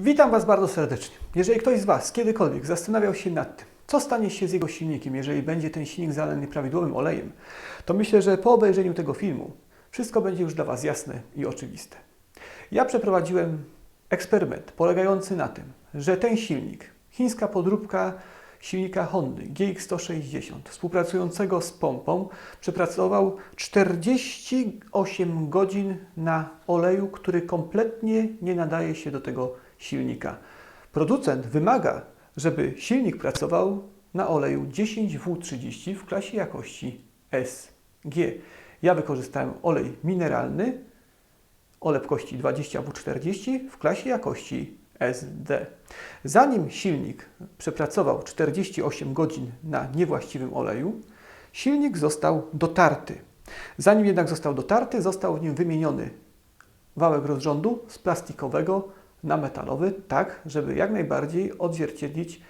Witam Was bardzo serdecznie. Jeżeli ktoś z Was kiedykolwiek zastanawiał się nad tym, co stanie się z jego silnikiem, jeżeli będzie ten silnik zalany prawidłowym olejem, to myślę, że po obejrzeniu tego filmu wszystko będzie już dla Was jasne i oczywiste. Ja przeprowadziłem eksperyment polegający na tym, że ten silnik, chińska podróbka silnika Hondy GX160, współpracującego z pompą, przepracował 48 godzin na oleju, który kompletnie nie nadaje się do tego silnika. Producent wymaga, żeby silnik pracował na oleju 10W30 w klasie jakości SG. Ja wykorzystałem olej mineralny o lepkości 20W40 w klasie jakości SD. Zanim silnik przepracował 48 godzin na niewłaściwym oleju, silnik został dotarty. Zanim jednak został dotarty, został w nim wymieniony wałek rozrządu z plastikowego na metalowy, tak żeby jak najbardziej odzwierciedlić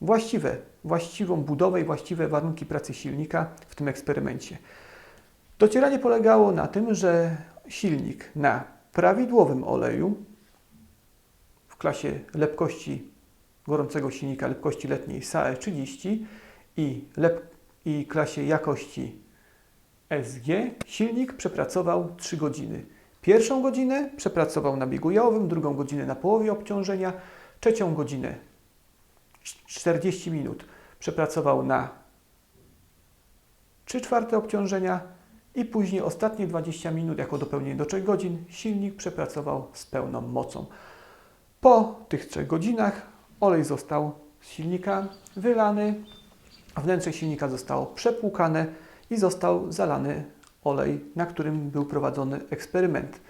właściwe, właściwą budowę i właściwe warunki pracy silnika w tym eksperymencie. Docieranie polegało na tym, że silnik na prawidłowym oleju w klasie lepkości gorącego silnika lepkości letniej SAE 30 i, lep, i klasie jakości SG silnik przepracował 3 godziny. Pierwszą godzinę przepracował na biegu jałowym, drugą godzinę na połowie obciążenia, trzecią godzinę 40 minut przepracował na 3 czwarte obciążenia i później ostatnie 20 minut jako dopełnienie do 3 godzin silnik przepracował z pełną mocą. Po tych 3 godzinach olej został z silnika wylany, wnętrze silnika zostało przepłukane i został zalany olej, na którym był prowadzony eksperyment.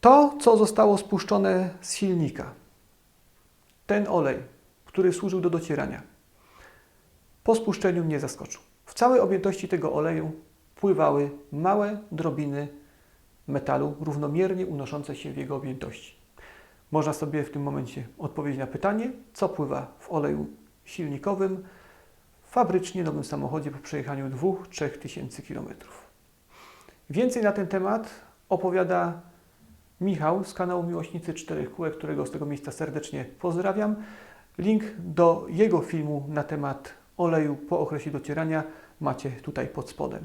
To, co zostało spuszczone z silnika, ten olej, który służył do docierania, po spuszczeniu mnie zaskoczył. W całej objętości tego oleju pływały małe drobiny metalu równomiernie unoszące się w jego objętości. Można sobie w tym momencie odpowiedzieć na pytanie, co pływa w oleju silnikowym fabrycznie nowym samochodzie po przejechaniu 2-3 tysięcy kilometrów. Więcej na ten temat opowiada Michał z kanału Miłośnicy Czterech Kółek, którego z tego miejsca serdecznie pozdrawiam. Link do jego filmu na temat oleju po okresie docierania macie tutaj pod spodem.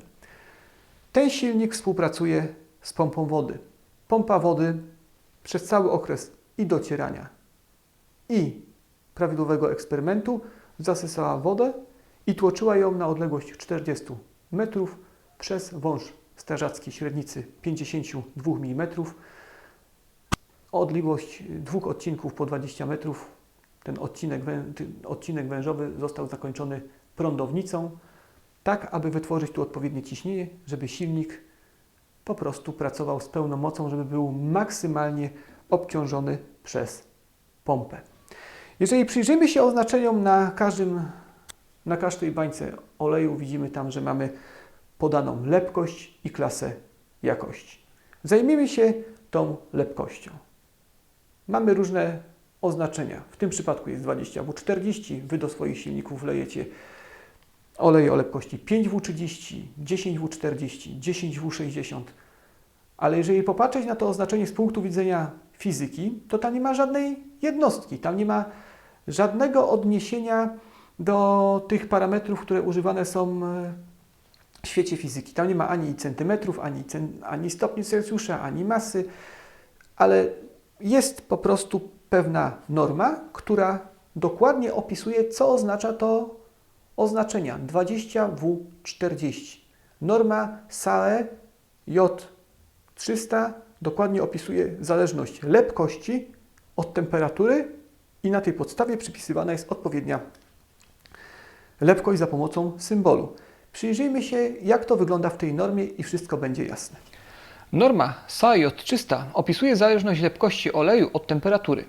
Ten silnik współpracuje z pompą wody. Pompa wody przez cały okres i docierania, i prawidłowego eksperymentu zasysała wodę i tłoczyła ją na odległość 40 metrów przez wąż strażacki średnicy 52 mm. Odległość dwóch odcinków po 20 metrów. Ten odcinek, odcinek wężowy został zakończony prądownicą, tak aby wytworzyć tu odpowiednie ciśnienie, żeby silnik po prostu pracował z pełną mocą, żeby był maksymalnie obciążony przez pompę. Jeżeli przyjrzymy się oznaczeniom na każdym, na każdej bańce oleju, widzimy tam, że mamy podaną lepkość i klasę jakości. Zajmijmy się tą lepkością. Mamy różne oznaczenia. W tym przypadku jest 20W40. Wy do swoich silników wlejecie olej o lepkości 5W30, 10W40, 10W60. Ale jeżeli popatrzeć na to oznaczenie z punktu widzenia fizyki, to tam nie ma żadnej jednostki, tam nie ma żadnego odniesienia do tych parametrów, które używane są e, w świecie fizyki. Tam nie ma ani centymetrów, ani, ani stopni Celsjusza, ani masy, ale jest po prostu pewna norma, która dokładnie opisuje, co oznacza to oznaczenia 20W40. Norma SAE J300 dokładnie opisuje zależność lepkości od temperatury i na tej podstawie przypisywana jest odpowiednia lepkość za pomocą symbolu. Przyjrzyjmy się, jak to wygląda w tej normie i wszystko będzie jasne. Norma SAJ 300 opisuje zależność lepkości oleju od temperatury.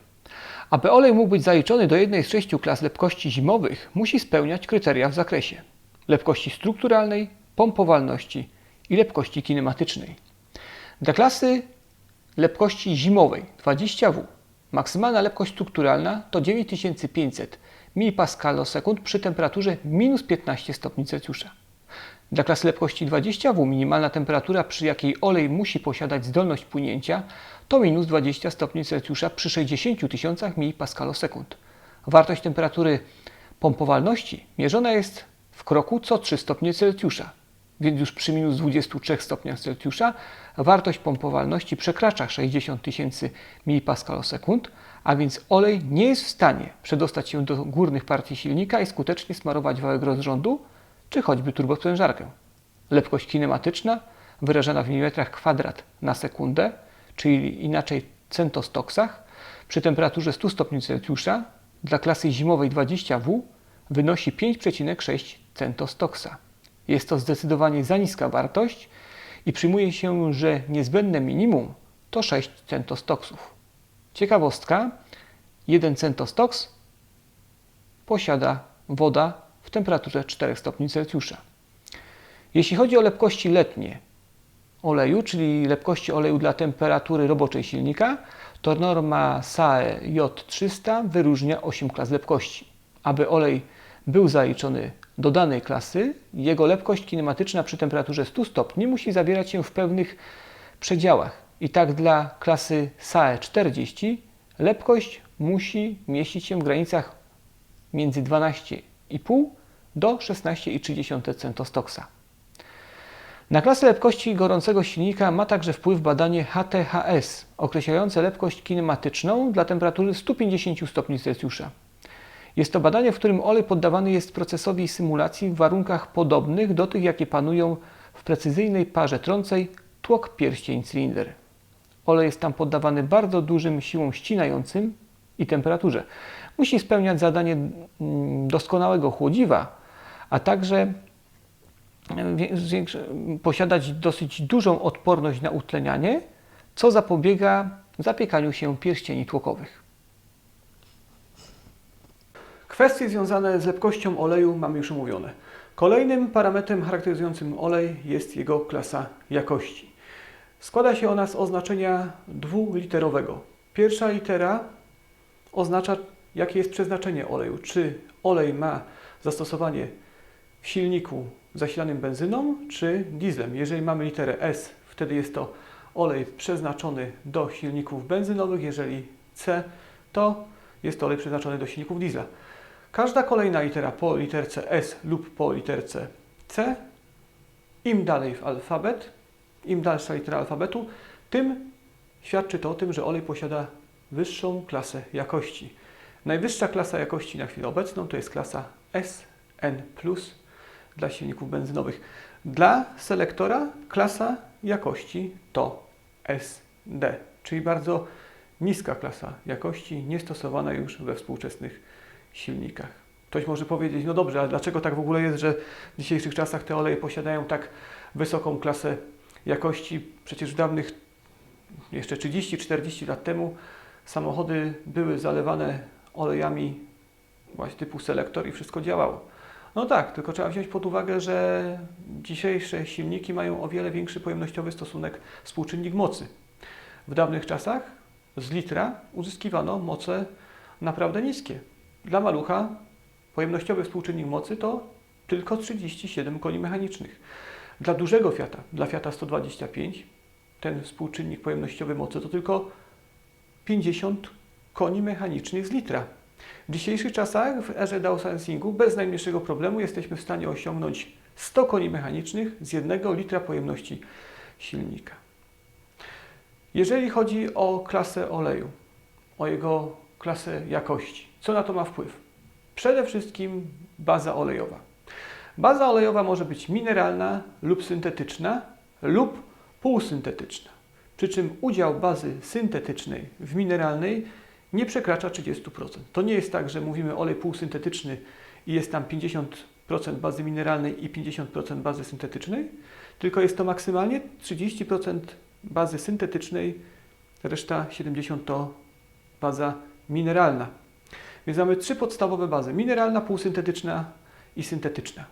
Aby olej mógł być zaliczony do jednej z sześciu klas lepkości zimowych, musi spełniać kryteria w zakresie lepkości strukturalnej, pompowalności i lepkości kinematycznej. Dla klasy lepkości zimowej 20W maksymalna lepkość strukturalna to 9500 mPa/s przy temperaturze minus 15 stopni Celsjusza. Dla klasy lepkości 20W minimalna temperatura, przy jakiej olej musi posiadać zdolność płynięcia, to minus 20 stopni Celsjusza przy 60 tysiącach mPa/sekund. Wartość temperatury pompowalności mierzona jest w kroku co 3 stopnie Celsjusza, więc już przy minus 23 stopniach Celsjusza wartość pompowalności przekracza 60 tysięcy mPa/sekund, a więc olej nie jest w stanie przedostać się do górnych partii silnika i skutecznie smarować wałek rozrządu czy choćby turbosprężarkę. Lepkość kinematyczna wyrażana w milimetrach kwadrat na sekundę, czyli inaczej centostoksach, przy temperaturze 100 stopni Celsjusza dla klasy zimowej 20W wynosi 5,6 centostoksa. Jest to zdecydowanie za niska wartość i przyjmuje się, że niezbędne minimum to 6 centostoksów. Ciekawostka, 1 centostoks posiada woda temperaturze 4 stopni Celsjusza. Jeśli chodzi o lepkości letnie oleju, czyli lepkości oleju dla temperatury roboczej silnika, to norma SAE J300 wyróżnia 8 klas lepkości. Aby olej był zaliczony do danej klasy, jego lepkość kinematyczna przy temperaturze 100 stopni musi zawierać się w pewnych przedziałach. I tak dla klasy SAE 40 lepkość musi mieścić się w granicach między 12,5 do 16,3 centostoksa. Na klasę lepkości gorącego silnika ma także wpływ badanie HTHS, określające lepkość kinematyczną dla temperatury 150 stopni Celsjusza. Jest to badanie, w którym olej poddawany jest procesowi symulacji w warunkach podobnych do tych, jakie panują w precyzyjnej parze trącej tłok pierścień cylinder. Olej jest tam poddawany bardzo dużym siłom ścinającym i temperaturze. Musi spełniać zadanie mm, doskonałego chłodziwa, a także zwiększy- posiadać dosyć dużą odporność na utlenianie, co zapobiega zapiekaniu się pierścieni tłokowych. Kwestie związane z lepkością oleju mamy już omówione. Kolejnym parametrem charakteryzującym olej jest jego klasa jakości. Składa się ona z oznaczenia dwuliterowego. Pierwsza litera oznacza, jakie jest przeznaczenie oleju. Czy olej ma zastosowanie w silniku zasilanym benzyną, czy dieslem. Jeżeli mamy literę S, wtedy jest to olej przeznaczony do silników benzynowych. Jeżeli C, to jest to olej przeznaczony do silników diesla. Każda kolejna litera po literce S lub po literce C, im dalej w alfabet, im dalsza litera alfabetu, tym świadczy to o tym, że olej posiada wyższą klasę jakości. Najwyższa klasa jakości na chwilę obecną to jest klasa SN dla silników benzynowych. Dla selektora klasa jakości to SD, czyli bardzo niska klasa jakości, niestosowana już we współczesnych silnikach. Ktoś może powiedzieć, no dobrze, ale dlaczego tak w ogóle jest, że w dzisiejszych czasach te oleje posiadają tak wysoką klasę jakości? Przecież w dawnych, jeszcze 30-40 lat temu, samochody były zalewane olejami właśnie typu selektor i wszystko działało. No tak, tylko trzeba wziąć pod uwagę, że dzisiejsze silniki mają o wiele większy pojemnościowy stosunek współczynnik mocy. W dawnych czasach z litra uzyskiwano moce naprawdę niskie. Dla malucha pojemnościowy współczynnik mocy to tylko 37 koni mechanicznych. Dla dużego Fiata, dla Fiata 125, ten współczynnik pojemnościowy mocy to tylko 50 koni mechanicznych z litra. W dzisiejszych czasach w erze downsizingu bez najmniejszego problemu jesteśmy w stanie osiągnąć 100 koni mechanicznych z 1 litra pojemności silnika. Jeżeli chodzi o klasę oleju, o jego klasę jakości, co na to ma wpływ? Przede wszystkim baza olejowa. Baza olejowa może być mineralna lub syntetyczna lub półsyntetyczna. Przy czym udział bazy syntetycznej w mineralnej nie przekracza 30%. To nie jest tak, że mówimy olej półsyntetyczny i jest tam 50% bazy mineralnej i 50% bazy syntetycznej, tylko jest to maksymalnie 30% bazy syntetycznej, reszta 70% to baza mineralna. Więc mamy trzy podstawowe bazy: mineralna, półsyntetyczna i syntetyczna.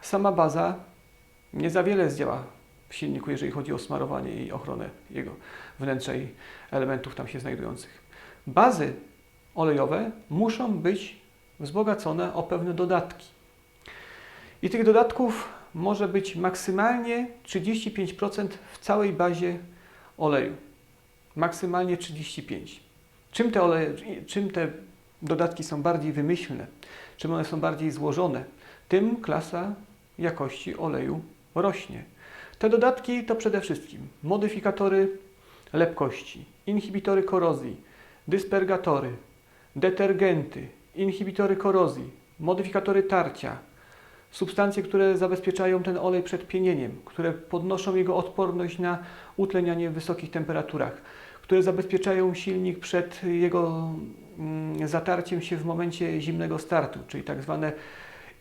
Sama baza nie za wiele zdziała w silniku, jeżeli chodzi o smarowanie i ochronę jego wnętrza i elementów tam się znajdujących. Bazy olejowe muszą być wzbogacone o pewne dodatki. I tych dodatków może być maksymalnie 35% w całej bazie oleju. maksymalnie 35. Czym te, oleje, czym te dodatki są bardziej wymyślne, czym one są bardziej złożone, tym klasa jakości oleju rośnie. Te dodatki to przede wszystkim modyfikatory lepkości, inhibitory korozji, dyspergatory, detergenty, inhibitory korozji, modyfikatory tarcia, substancje, które zabezpieczają ten olej przed pienieniem, które podnoszą jego odporność na utlenianie w wysokich temperaturach, które zabezpieczają silnik przed jego mm, zatarciem się w momencie zimnego startu, czyli tak zwane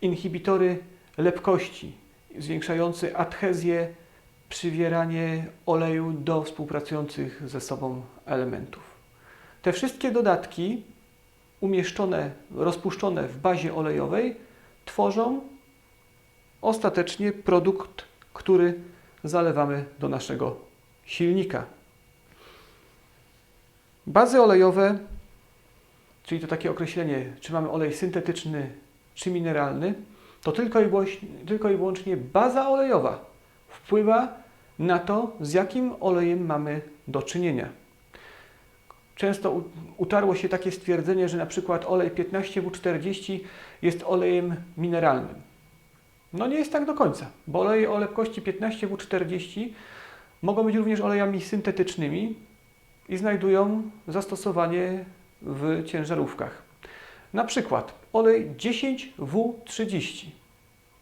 inhibitory lepkości, zwiększające adhezję, przywieranie oleju do współpracujących ze sobą elementów. Te wszystkie dodatki umieszczone, rozpuszczone w bazie olejowej tworzą ostatecznie produkt, który zalewamy do naszego silnika. Bazy olejowe, czyli to takie określenie, czy mamy olej syntetyczny, czy mineralny, to tylko i, wyłącznie, tylko i wyłącznie baza olejowa wpływa na to, z jakim olejem mamy do czynienia. Często utarło się takie stwierdzenie, że na przykład olej 15W40 jest olejem mineralnym. No nie jest tak do końca, bo oleje o lepkości 15W40 mogą być również olejami syntetycznymi i znajdują zastosowanie w ciężarówkach. Na przykład olej 10W30.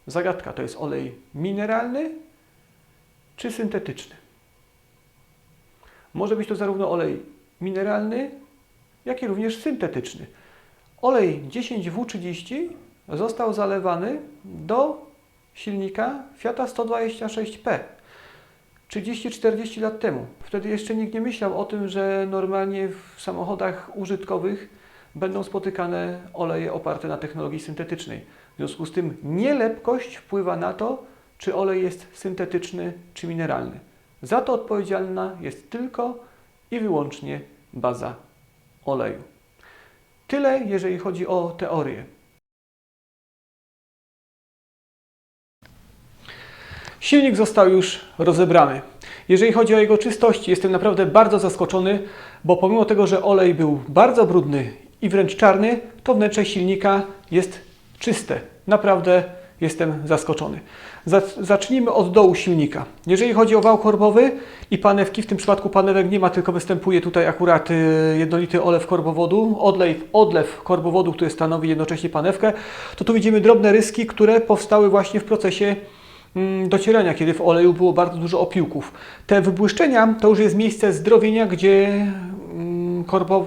Zagadka to jest olej mineralny czy syntetyczny. Może być to zarówno olej mineralny, jak i również syntetyczny. Olej 10W30 został zalewany do silnika Fiata 126P 30-40 lat temu. Wtedy jeszcze nikt nie myślał o tym, że normalnie w samochodach użytkowych będą spotykane oleje oparte na technologii syntetycznej. W związku z tym nielepkość wpływa na to, czy olej jest syntetyczny czy mineralny. Za to odpowiedzialna jest tylko i wyłącznie baza oleju. Tyle, jeżeli chodzi o teorię. Silnik został już rozebrany. Jeżeli chodzi o jego czystość, jestem naprawdę bardzo zaskoczony, bo pomimo tego, że olej był bardzo brudny i wręcz czarny, to wnętrze silnika jest czyste. Naprawdę jestem zaskoczony. Zac- Zacznijmy od dołu silnika. Jeżeli chodzi o wał korbowy i panewki, w tym przypadku panewek nie ma, tylko występuje tutaj akurat y, jednolity olew korbowodu, odlew, odlew korbowodu, który stanowi jednocześnie panewkę, to tu widzimy drobne ryski, które powstały właśnie w procesie mm, docierania, kiedy w oleju było bardzo dużo opiłków. Te wybłyszczenia to już jest miejsce zdrowienia, gdzie, mm,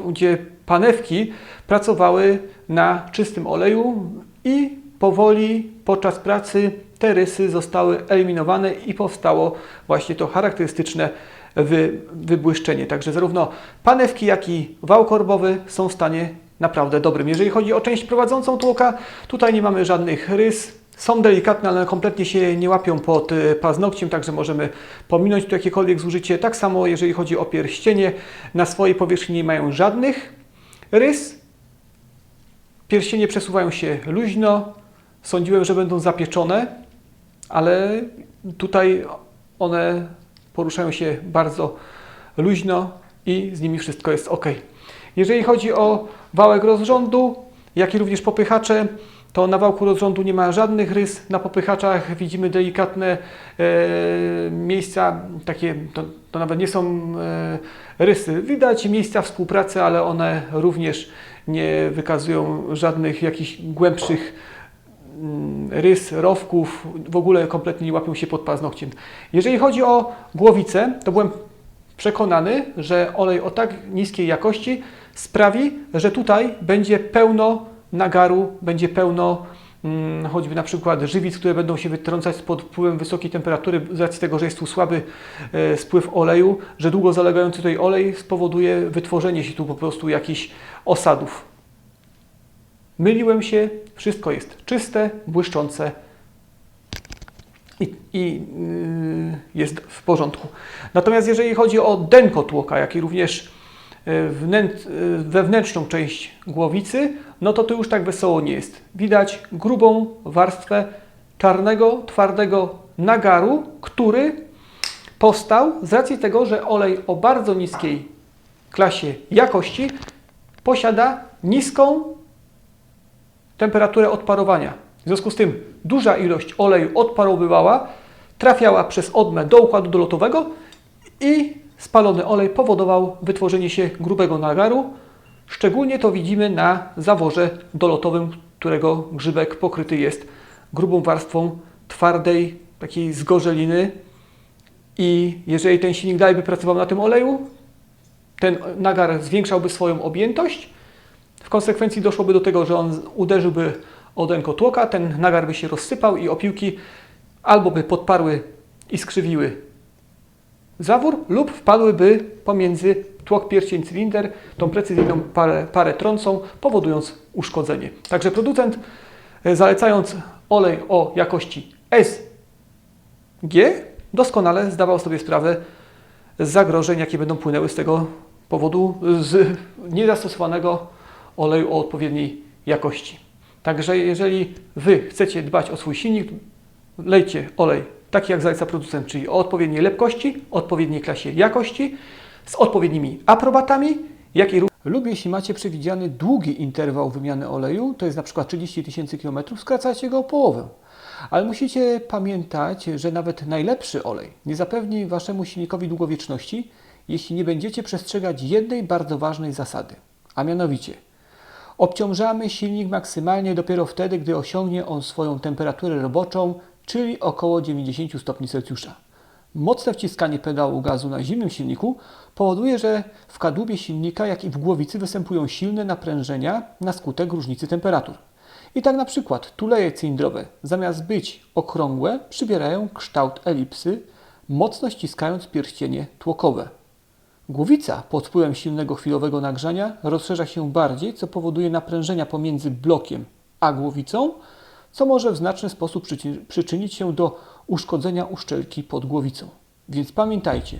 gdzie panewki pracowały na czystym oleju i powoli podczas pracy te rysy zostały eliminowane i powstało właśnie to charakterystyczne wy, wybłyszczenie. Także zarówno panewki, jak i wał korbowy są w stanie naprawdę dobrym. Jeżeli chodzi o część prowadzącą tłoka, tutaj nie mamy żadnych rys. Są delikatne, ale kompletnie się nie łapią pod y, paznokciem, także możemy pominąć tu jakiekolwiek zużycie. Tak samo jeżeli chodzi o pierścienie, na swojej powierzchni nie mają żadnych rys. Pierścienie przesuwają się luźno. Sądziłem, że będą zapieczone, ale tutaj one poruszają się bardzo luźno i z nimi wszystko jest ok. Jeżeli chodzi o wałek rozrządu, jak i również popychacze, to na wałku rozrządu nie ma żadnych rys. Na popychaczach widzimy delikatne e, miejsca, takie to, to nawet nie są e, rysy. Widać miejsca współpracy, ale one również nie wykazują żadnych jakichś głębszych rys, rowków, w ogóle kompletnie nie łapią się pod paznokciem. Jeżeli chodzi o głowicę, to byłem przekonany, że olej o tak niskiej jakości sprawi, że tutaj będzie pełno nagaru, będzie pełno mm, choćby na przykład żywic, które będą się wytrącać pod wpływem wysokiej temperatury z racji tego, że jest tu słaby e, spływ oleju, że długo zalegający tutaj olej spowoduje wytworzenie się tu po prostu jakichś osadów. Myliłem się, wszystko jest czyste, błyszczące i, i yy, jest w porządku. Natomiast jeżeli chodzi o denko tłoka, jak i również yy, wnęt, yy, wewnętrzną część głowicy, no to tu już tak wesoło nie jest. Widać grubą warstwę czarnego, twardego nagaru, który powstał z racji tego, że olej o bardzo niskiej klasie jakości posiada niską temperaturę odparowania. W związku z tym duża ilość oleju odparowywała, trafiała przez odmę do układu dolotowego i spalony olej powodował wytworzenie się grubego nagaru. Szczególnie to widzimy na zaworze dolotowym, którego grzybek pokryty jest grubą warstwą twardej, takiej zgorzeliny. I jeżeli ten silnik dalej by pracował na tym oleju, ten nagar zwiększałby swoją objętość. W konsekwencji doszłoby do tego, że on uderzyłby o denko tłoka, ten nagar by się rozsypał i opiłki albo by podparły i skrzywiły zawór lub wpadłyby pomiędzy tłok pierścień cylinder, tą precyzyjną parę, parę trącą, powodując uszkodzenie. Także producent e, zalecając olej o jakości SG doskonale zdawał sobie sprawę z zagrożeń, jakie będą płynęły z tego powodu z niezastosowanego oleju o odpowiedniej jakości. Także jeżeli Wy chcecie dbać o swój silnik, lejcie olej taki jak zaleca producent, czyli o odpowiedniej lepkości, odpowiedniej klasie jakości, z odpowiednimi aprobatami, jak i Lub jeśli macie przewidziany długi interwał wymiany oleju, to jest na przykład 30 tysięcy kilometrów, skracacie go o połowę. Ale musicie pamiętać, że nawet najlepszy olej nie zapewni waszemu silnikowi długowieczności, jeśli nie będziecie przestrzegać jednej bardzo ważnej zasady, a mianowicie obciążamy silnik maksymalnie dopiero wtedy, gdy osiągnie on swoją temperaturę roboczą, czyli około 90 stopni Celsjusza. Mocne wciskanie pedału gazu na zimnym silniku powoduje, że w kadłubie silnika, jak i w głowicy występują silne naprężenia na skutek różnicy temperatur. I tak na przykład tuleje cylindrowe, zamiast być okrągłe, przybierają kształt elipsy, mocno ściskając pierścienie tłokowe. Głowica pod wpływem silnego chwilowego nagrzania rozszerza się bardziej, co powoduje naprężenia pomiędzy blokiem a głowicą, co może w znaczny sposób przyczynić się do uszkodzenia uszczelki pod głowicą. Więc pamiętajcie,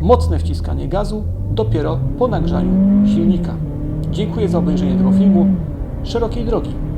mocne wciskanie gazu dopiero po nagrzaniu silnika. Dziękuję za obejrzenie tego filmu. Szerokiej drogi!